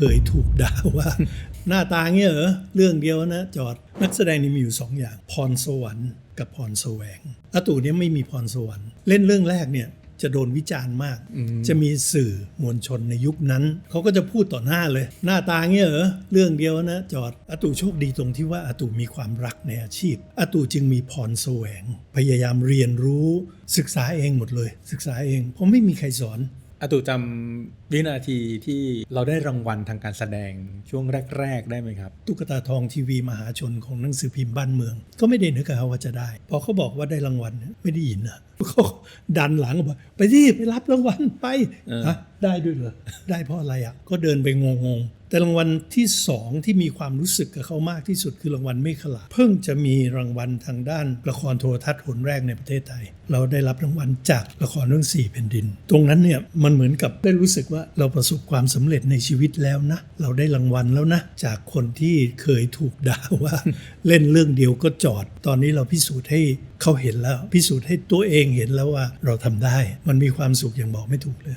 เคยถูกด่าว่า หน้าตาเงี้ยเหรอเรื่องเดียวนะ จอดนักแสดงนี่มีอยู่สองอย่าง พรสวรรค์กับพรแสวงอาตู่เนี่ยไม่มีพรสวรรค์ เล่นเรื่องแรกเนี่ยจะโดนวิจารณ์มาก จะมีสื่อมวลชนในยุคนั้น เขาก็จะพูดต่อหน้าเลย หน้าตาเงี้ยเหรอเรื่องเดียวนะ จอดอาตู่โชคดีตรงที่ว่าอาตู่มีความรักในอาชีพอาตู่จึงมีพรแสวง พยายามเรียนรู้ ศึกษาเองหมดเลย ศึกษาเอง เพราะไม่มีใครสอน อาตุจำวินาทีที่เราได้รางวัลทางการแสดงช่วงแรก ๆ ได้ไหมครับ ตุ๊กตาทองทีวีมหาชนของหนังสือพิมพ์บ้านเมือง ก็ไม่ได้นึกว่าจะได้ พอเขาบอกว่าได้รางวัลเนี่ยไม่ได้ยินนะเขาดันหลังบอกไปที่ไปรับรางวัลไปเออฮะได้ด้วยเหรอได้เพราะอะไรอะก็เดินไปงงๆ แต่รางวัลที่สองที่มีความรู้สึกกับเขามากที่สุดคือรางวัลเมฆขลาเพิ่งจะมีรางวัลทางด้านละครโทรทัศน์หนแรกในประเทศไทย เราได้รับรางวัลจากละครเรื่องสี่แผ่นดิน ตรงนั้นเนี่ยมันเหมือนกับได้รู้สึกว่าเราประสบความสำเร็จในชีวิตแล้วนะ เราได้รางวัลแล้วนะ จากคนที่เคยถูกด่าว่าเล่นเรื่องเดียวก็จอด ตอนนี้เราพิสูจน์ให้เขาเห็นแล้ว พิสูจน์ให้ตัวเองเห็นแล้วว่าเราทำได้ มันมีความสุขอย่างบอกไม่ถูกเลย